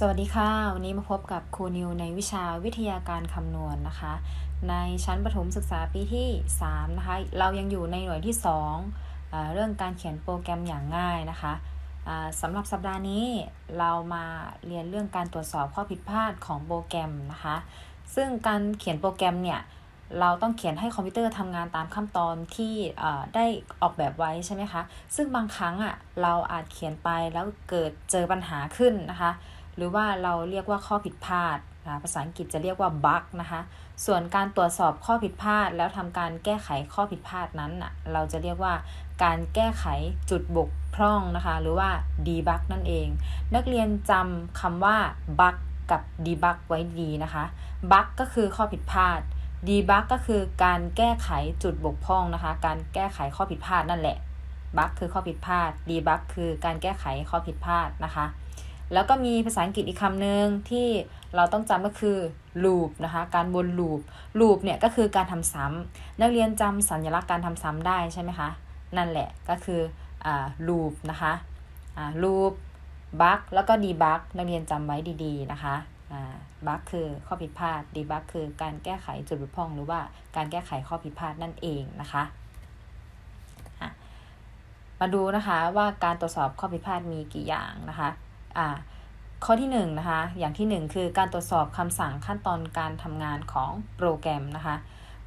สวัสดีค่ะ วันนี้มาพบกับครูนิวในวิชาวิทยาการคำนวณนะคะ ในชั้นประถมศึกษาปีที่ 3 นะคะ เรายังอยู่ในหน่วยที่2อ่าเรื่องการเขียนโปรแกรมอย่างง่ายนะคะสำหรับสัปดาห์นี้เรามาเรียนเรื่องการตรวจสอบข้อผิดพลาดของโปรแกรมนะคะ ซึ่งการเขียนโปรแกรมเนี่ย เราต้องเขียนให้คอมพิวเตอร์ทำงานตามขั้นตอนที่ได้ออกแบบไว้ใช่ไหมคะ ซึ่งบางครั้งอะเราอาจเขียนไปแล้วเกิดเจอปัญหาขึ้นนะคะ หรือว่าเราเรียกว่าข้อผิดพลาดนะภาษาอังกฤษจะเรียกว่า bug นะคะ ส่วนการตรวจสอบข้อผิดพลาด แล้วทำการแก้ไขข้อผิดพลาดนั้นน่ะเราจะเรียกว่าการแก้ไขจุดบกพร่องนะคะ หรือว่า debug นั่นเอง นักเรียนจำคำว่า bug กับ debug ไว้ดีนะคะ bug ก็คือข้อผิดพลาด debug ก็คือการแก้ไขจุดบกพร่องนะคะ การแก้ไขข้อผิดพลาดนั่นแหละ bug คือข้อผิดพลาด debug คือการแก้ไขข้อผิดพลาดนะคะ แล้วก็มีภาษาอังกฤษอีกคำหนึ่งที่เราต้องจำก็คือ loop นะคะ การวน loop loop เนี่ยก็คือการทำซ้ำนักเรียนจำสัญลักษณ์การทำซ้ำได้ใช่ไหมคะ นั่นแหละก็คืออ่า loop นะคะอ่า loop bug แล้วก็ debug นักเรียนจำไว้ดีๆนะคะอ่า bug คือข้อผิดพลาด debug คือการแก้ไขจุดบกพร่อง หรือว่าการแก้ไขข้อผิดพลาดนั่นเองนะคะะมาดูนะคะว่าการตรวจสอบข้อผิดพลาดมีกี่อย่างนะคะ อ่าข้อที่1นงนะคะอย่างที่ 1 คือการตรวจสอบคำสั่งขั้นตอนการทำงานของโปรแกรมนะคะ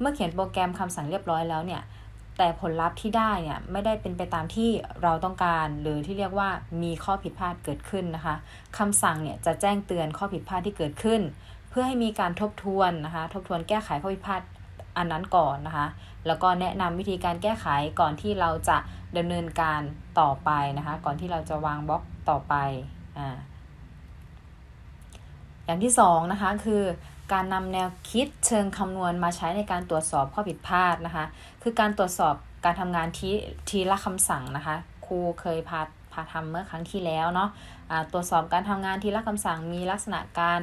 เมื่อเขียนโปรแกรมคำสั่งเรียบร้อยแล้วเนี่ยแต่ผลลัพธ์ที่ได้เนี่ยไม่ได้เป็นไปตามที่เราต้องการ หรือที่เรียกว่ามีข้อผิดพลาดเกิดขึ้นนะคะคำสั่งเนี่ยจะแจ้งเตือนข้อผิดพลาดที่เกิดขึ้น เพื่อให้มีการทบทวนนะคะทบทวนแก้ไขข้อผิดพลาดอันนั้นก่อนนะคะ แล้วก็แนะนำวิธีการแก้ไขก่อนที่เราจะดำเนินการต่อไปนะคะ ก่อนที่เราจะวางบล็อกต่อไป อ่าอย่างที่2นะคะคือการนำแนวคิดเชิงคำนวณมาใช้ในการตรวจสอบข้อผิดพลาดนะคะ คือการตรวจสอบการทำงานทีทีละคำสั่งนะคะ ครูเคยพาพาทำเมื่อครั้งที่แล้วเนาะะตรวจสอบการทำงานทีละคำสั่งมีลักษณะการ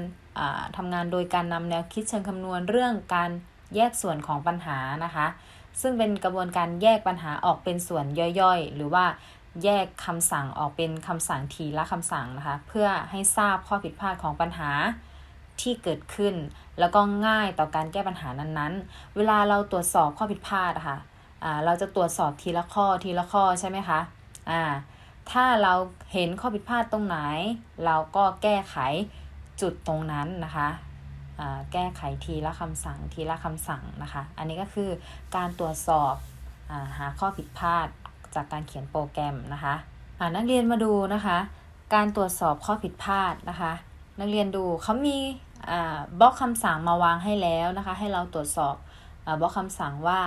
ทำงานโดยการนำแนวคิดเชิงคำนวณเรื่องการแยกส่วนของปัญหานะคะ ซึ่งเป็นกระบวนการแยกปัญหาออกเป็นส่วนย่อยๆ หรือว่า แยกคำสั่งออกเป็นคำสั่งทีละคำสั่งนะคะ เพื่อให้ทราบข้อผิดพลาดของปัญหาที่เกิดขึ้น แล้วก็ง่ายต่อการแก้ปัญหานั้นๆ เวลาเราตรวจสอบข้อผิดพลาดะคะ่ะเราจะตรวจสอบทีละข้อทีละข้อใช่ไหมคะอ่าถ้าเราเห็นข้อผิดพลาดตรงไหน เราก็แก้ไขจุดตรงนั้นนะคะแก้ไขทีละคำสั่งทีละคำสั่งนะคะ อันนี้ก็คือการตรวจสอบอหาข้อผิดพลาด จากการเขียนโปรแกรมนะคะนักเรียนมาดูนะคะ การตรวจสอบข้อผิดพลาดนะคะ นักเรียนดูเขามีบล็อกคำสั่งมาวางให้แล้วนะคะ ให้เราตรวจสอบบล็อกคำสั่งว่า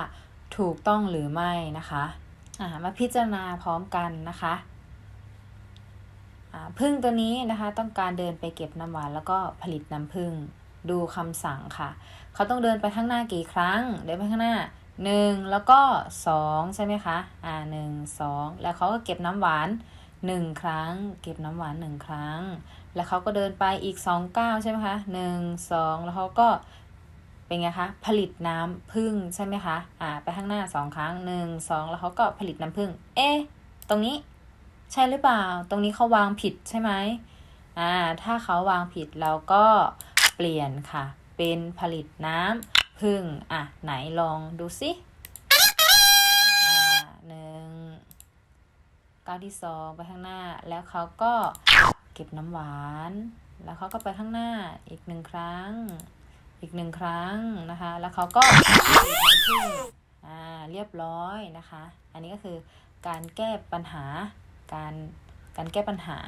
ถูกต้องหรือไม่นะคะมาพิจารณาพร้อมกันนะคะพึ่งตัวนี้นะคะต้องการเดินไปเก็บน้ำหวานแล้วก็ผลิตน้ำพึ่งดูคำสั่งค่ะ เขาต้องเดินไปข้างหน้ากี่ครั้ง เดินไปข้างหน้า หนึ่งแล้วก็สองใช่ไหมคะ อ่าหนึ่งสองแล้วเขาก็เก็บน้ำหวานหนึ่งครั้ง เก็บน้ำหวานหนึ่งครั้ง แล้วเขาก็เดินไปอีกสองก้าวใช่ไหมคะหนึ่งสองแล้วเขาก็เป็นไงคะ ผลิตน้ำพึ่งใช่ไหมคะ อ่า ไปข้างหน้าสองครั้งหนึ่งสองแล้วเขาก็ผลิตน้ำพึ่ง เอ๊ะ ตรงนี้ใช่หรือเปล่า ตรงนี้เขาวางผิดใช่ไหมอ่า ถ้าเขาวางผิดเราก็เปลี่ยนค่ะ เป็นผลิตน้ำ พึ่งอะ ไหนลองดูสิหนึ่งก้าวที่สองไปข้างหน้า แล้วเขาก็เก็บน้ำหวาน แล้วเขาก็ไปข้างหน้าอีกหนึ่งครั้ง อีกหนึ่งครั้งนะคะ แล้วเขาก็พึ่งอ่าเรียบร้อยนะคะ อันนี้ก็คือการแก้ปัญหาการการแก้ปัญหา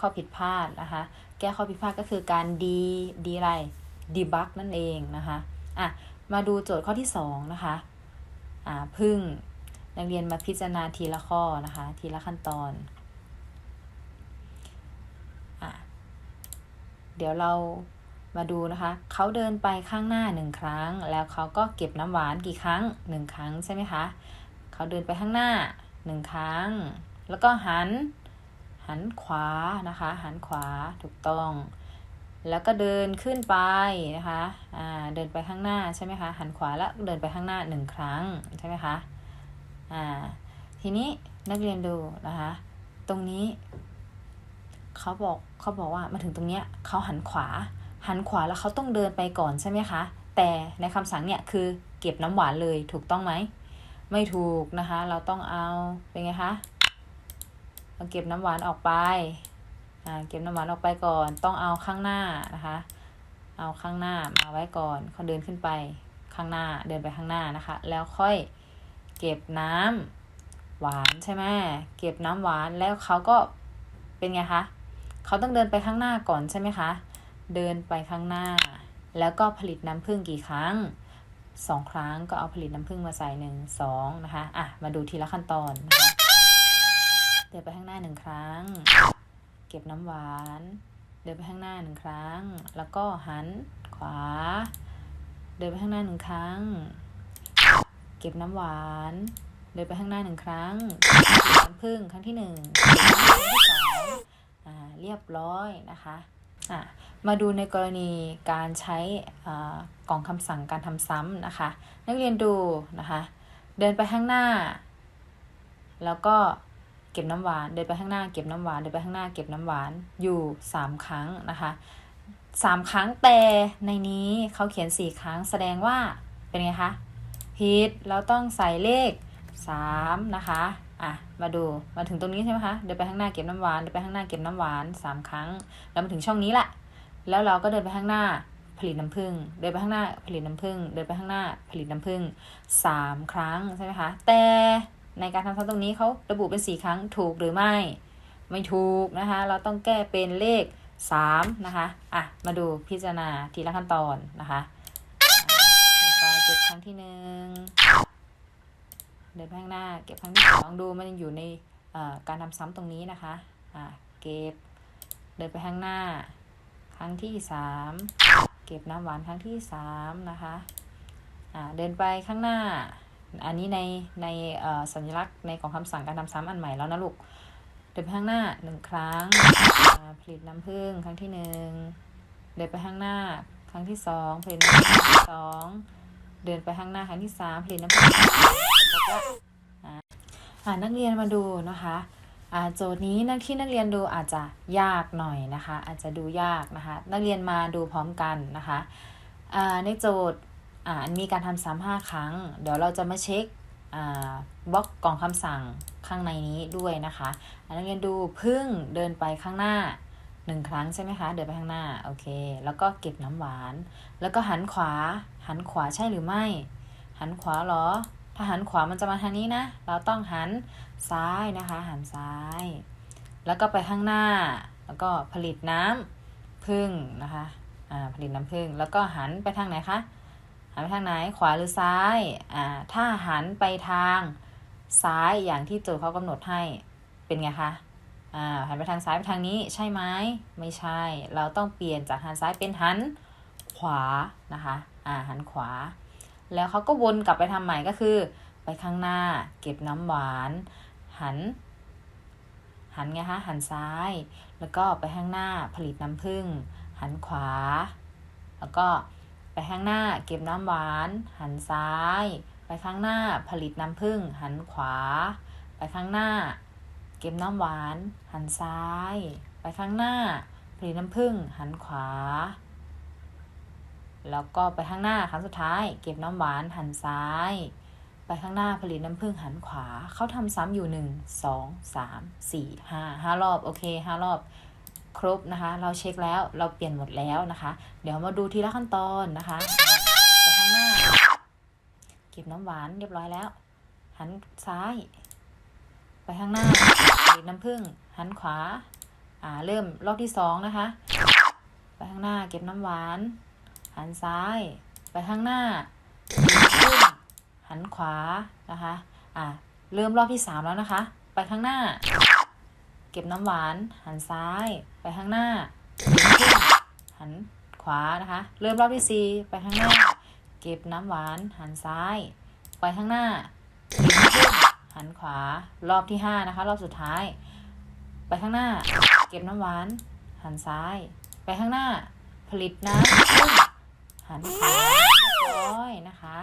ข้อผิดพลาดนะคะ แก้ข้อผิดพลาดก็คือการดีดีอะไรดีบักนั่นเองนะคะ อะ มาดูโจทย์ข้อที่2นะคะอ่าพึ่งนักเรียนมาพิจารณาทีละข้อนะคะ ทีละขั้นตอนอะเดี๋ยวเรามาดูนะคะ เขาเดินไปข้างหน้าหนึ่งครั้ง แล้วเขาก็เก็บน้ำหวานกี่ครั้งหนึ่งครั้งใช่ไหมคะ เขาเดินไปข้างหน้าหนึ่งครั้ง แล้วก็หัน หันขวานะคะ หันขวาถูกต้อง แล้วก็เดินขึ้นไปนะคะอ่าเดินไปข้างหน้าใช่ไหมคะหันขวาแล้วเดินไปข้างหน้าหนึ่งครั้งใช่ไหมคะอ่าทีนี้นักเรียนดูนะคะ ตรงนี้เขาบอกเขาบอกว่ามาถึงตรงเนี้ยเขาหันขวา หันขวาแล้วเขาต้องเดินไปก่อนใช่ไหมคะแต่ในคำสั่งเนี่ยคือเก็บน้ำหวานเลยถูกต้องไหมไม่ถูกนะคะ เราต้องเอาเป็นไงคะเราเก็บน้ำหวานออกไป เก็บน้ำหวานออกไปก่อน ต้องเอาข้างหน้านะคะ เอาข้างหน้ามาไว้ก่อนเขาเดินขึ้นไปข้างหน้าเดินไปข้างหน้านะคะ แล้วค่อยเก็บน้ำหวานใช่ไหมเก็บน้ำหวานแล้วเขาก็เป็นไงคะเขาต้องเดินไปข้างหน้าก่อนใช่ไหมคะเดินไปข้างหน้า แล้วก็ผลิตน้ำผึ้งกี่ครั้งสองครั้งก็เอาผลิตน้ำผึ้งมาใส่หนึ่งสองนะคะ อะ มาดูทีละขั้นตอนนะคะเดินไปข้างหน้าหนึ่งครั้ง เก็บน้ำหวาน เดินไปข้างหน้าหนึ่งครั้ง แล้วก็หันขวา เดินไปข้างหน้าหนึ่งครั้ง เก็บน้ำหวาน เดินไปข้างหน้าหนึ่งครั้งน้ำผึ้งครั้งที่หนึ่งเก็บน้ำผึ้งครั้งที่สองอ่าเรียบร้อยนะคะอะมาดูในกรณีการใช้อ่ากล่องคำสั่งการทำซ้ำนะคะ นักเรียนดูนะคะ เดินไปข้างหน้า แล้วก็ เก็บน้ำหวานเดินไปข้างหน้าเก็บน้ำหวานเดินไปข้างหน้าเก็บน้ำหวานอยู่สามครั้งนะคะสามครั้งแต่ในนี้เขาเขียนสี่ครั้งแสดงว่าเป็นไงคะผิดเราต้องใส่เลขสามนะคะอะมาดูมาถึงตรงนี้ใช่ไหมคะเดินไปข้างหน้าเก็บน้ำหวานเดินไปข้างหน้าเก็บน้ำหวานสามครั้ง แล้วมาถึงช่องนี้แหละแล้วเราก็เดินไปข้างหน้าผลิตน้ำผึ้งเดินไปข้างหน้าผลิตน้ำผึ้งเดินไปข้างหน้าผลิตน้ำผึ้งสามครั้งใช่ไหมคะแต่ ในการทำซ้ำตรงนี้เขาระบุเป็นสี่ครั้งถูกหรือไม่ ไม่ถูกนะคะ เราต้องแก้เป็นเลขสามนะคะ อะ มาดูพิจารณาทีละขั้นตอนนะคะเดินไปเก็บครั้งที่หนึ่งเดินไปข้างหน้า เก็บครั้งที่สองดูมันยังอยู่ในการทำซ้ำตรงนี้นะคะ อะ เก็บ เดินไปข้างหน้า ครั้งที่สามเก็บน้ำหวานครั้งที่สามนะคะ อ่า เดินไปข้างหน้า อันนี้ในในสัญลักษณ์ในของคำสั่งการทำซ้ำอันใหม่แล้วนะลูกเดินไปข้างหน้าหนึ่งครั้งผลิตน้ำผึ้งครั้งที่หนึ่งเดินไปข้างหน้า ครั้งที่สองผลิตน้ำผึ้งครั้งที่สองเดินไปข้างหน้าครั้งที่สามผลิตน้ำผึ้งครั้งที่สี่ครบละอ่าอ่านักเรียนมาดูนะคะโจทย์นี้นักที่นักเรียนดูอาจจะยากหน่อยนะคะ อาจจะดูยากนะคะ นักเรียนมาดูพร้อมกันนะคะในโจทย์ อ่ามีการทำซ้ำห้าครั้ง เดี๋ยวเราจะมาเช็คอ่าบล็อกกล่องคำสั่งข้างในนี้ด้วยนะคะนักเรียนดูพึ่งเดินไปข้างหน้าหนึ่งครั้งใช่ไหมคะ เดินไปข้างหน้า โอเค แล้วก็เก็บน้ำหวาน แล้วก็หันขวา หันขวาใช่หรือไม่ หันขวาเหรอ ถ้าหันขวามันจะมาทางนี้นะ เราต้องหันซ้ายนะคะ หันซ้าย แล้วก็ไปข้างหน้า แล้วก็ผลิตน้ำพึ่งนะคะ อ่า ผลิตน้ำพึ่ง แล้วก็หันไปทางไหนคะ หันไปทางไหนขวาหรือซ้ายอ่าถ้าหันไปทางซ้ายอย่างที่โจทย์เขากำหนดให้เป็นไงคะอ่าหันไปทางซ้ายไปทางนี้ใช่ไหมไม่ใช่ เราต้องเปลี่ยนจากหันซ้ายเป็นหันขวานะคะอ่าหันขวา แล้วเขาก็วนกลับไปทำใหม่ก็คือ ไปข้างหน้า เก็บน้ำหวาน หัน หันไงคะหันซ้าย แล้วก็ไปข้างหน้าผลิตน้ำผึ้งหันขวา แล้วก็ ไปข้างหน้าเก็บน้ำหวาน หันซ้าย ไปข้างหน้าผลิตน้ำผึ้งหันขวา ไปข้างหน้า เก็บน้ำหวาน หันซ้าย ไปข้างหน้า ผลิตน้ำผึ้งหันขวา แล้วก็ไปข้างหน้าครั้งสุดท้าย เก็บน้ำหวานหันซ้าย ไปข้างหน้าผลิตน้ำผึ้งหันขวาเขาทำซ้ำอยู่หนึ่งสองสามสี่ห้าห้ารอบโอเคห้ารอบ ครบนะคะ เราเช็คแล้วเราเปลี่ยนหมดแล้วนะคะ เดี๋ยวมาดูทีละขั้นตอนนะคะไปข้างหน้า เก็บน้ำหวานเรียบร้อยแล้ว หันซ้าย ไปข้างหน้าผลิตน้ำผึ้งหันขวา อ่าเริ่มรอบที่สองนะคะ ไปข้างหน้าเก็บน้ำหวาน หันซ้าย ไปข้างหน้าผลิตน้ำผึ้งหันขวานะคะ อ่าเริ่มรอบที่สามแล้วนะคะ ไปข้างหน้า ก็บน้ำหวาน หันซ้าย ไปข้างหน้า หันขวานะคะ เริ่มรอบที่สี่ไปข้างหน้า เก็บน้ำหวาน หันซ้าย ไปข้างหน้า หันขวา รอบที่ห้านะคะ รอบสุดท้าย ไปข้างหน้า เก็บน้ำหวาน หันซ้าย ไปข้างหน้า ผลิตน้ำหันขวาเรียบร้อยนะคะ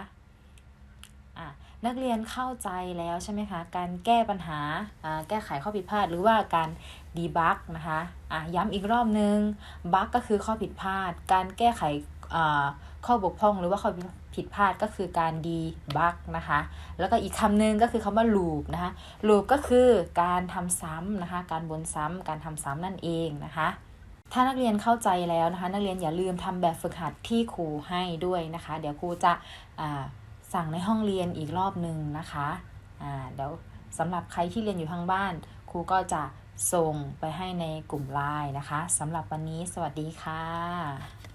นักเรียนเข้าใจแล้วใช่ไหมคะ การแก้ปัญหา แก้ไขข้อผิดพลาด หรือว่าการดีบักนะคะะย้ำอีกรอบนึง บักก็คือข้อผิดพลาด การแก้ไขข้อบกพร่องหรือว่าข้อผิดพลาดก็คือการดีบักนะคะ แล้วก็อีกคำหนึ่งก็คือคำว่า loop นะคะ loop ก็คือการทำซ้ำนะคะ การวนซ้ำ การทำซ้ำนั่นเองนะคะถ้านักเรียนเข้าใจแล้วนะคะ นักเรียนอย่าลืมทำแบบฝึกหัดที่ครูให้ด้วยนะคะ เดี๋ยวครูจะ สั่งในห้องเรียนอีกรอบหนึ่งนะคะอ่าเดี๋ยวสำหรับใครที่เรียนอยู่ทางบ้าน ครูก็จะส่งไปให้ในกลุ่มไลน์นะคะสำหรับวันนี้สวัสดีค่ะ